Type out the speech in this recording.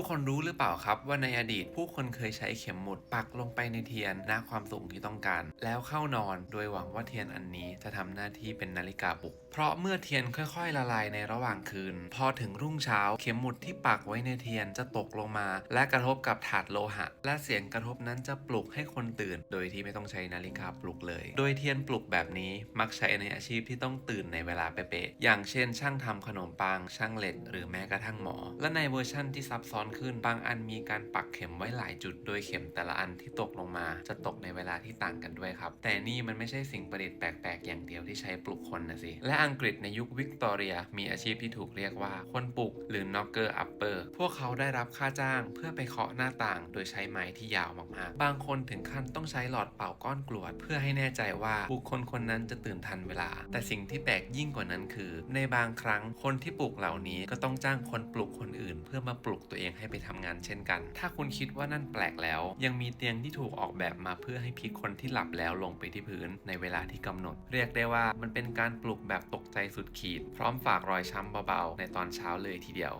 ทุกคนรู้หรือเปล่าครับว่าในอดีตผู้คนเคยใช้เข็มหมุดปักลงไปในเทียนณความสูงที่ต้องการ แล้วเข้านอนโดยหวังว่าเทียนอันนี้จะทำหน้าที่เป็นนาฬิกาปลุก เพราะเมื่อเทียนค่อยๆ ละลายในระหว่างคืน พอถึงรุ่งเช้าเข็มหมุดที่ปักไว้ในเทียนจะตกลงมา และกระทบกับถาดโลหะ และเสียงกระทบนั้นจะปลุกให้คนตื่น โดยที่ไม่ต้องใช้นาฬิกาปลุกเลย โดยเทียนปลุกแบบนี้มักใช้ในอาชีพที่ต้องตื่นในเวลาเป๊ะๆอย่างเช่น ช่างทำขนมปังช่างเหล็ก หรือแม้กระทั่งหมอ และในเวอร์ชั่นที่ซับซ้อนขึ้น บางอันมีการปักเข็มไว้หลายจุด โดยเข็มแต่ละอันที่ตกลงมา จะตกในเวลาที่ต่างกันด้วยครับ แต่นี่มันไม่ใช่สิ่งประดิษฐ์แปลกๆ อย่างเดียวที่ใช้ปลุกคนนะสิ และอังกฤษในยุควิกตอเรีย มีอาชีพที่ถูกเรียกว่าคนปลุกหรือ knocker upper พวกเขาได้รับค่าจ้าง เพื่อไปเคาะหน้าต่าง โดยใช้ไม้ที่ยาวมากๆ บางคนถึงขั้นต้องใช้หลอดเป่าก้อนกรวด เพื่อให้แน่ใจว่าบุคคลคนนั้นจะตื่นทันเวลา แต่สิ่งที่แปลกยิ่งกว่านั้นคือ ในบางครั้งคนที่ปลุกเหล่านี้ก็ต้องจ้างคนปลุกคนอื่น เพื่อมาปลุกตัวเองให้ไปทำงานเช่นกัน ถ้าคุณคิดว่านั่นแปลกแล้ว ยังมีเตียงที่ถูกออกแบบมาเพื่อให้พิกคนที่หลับแล้วลงไปที่พื้นในเวลาที่กำหนด เรียกได้ว่ามันเป็นการปลุกแบบตกใจสุดขีด พร้อมฝากรอยช้ำเบาๆ ในตอนเช้าเลยทีเดียว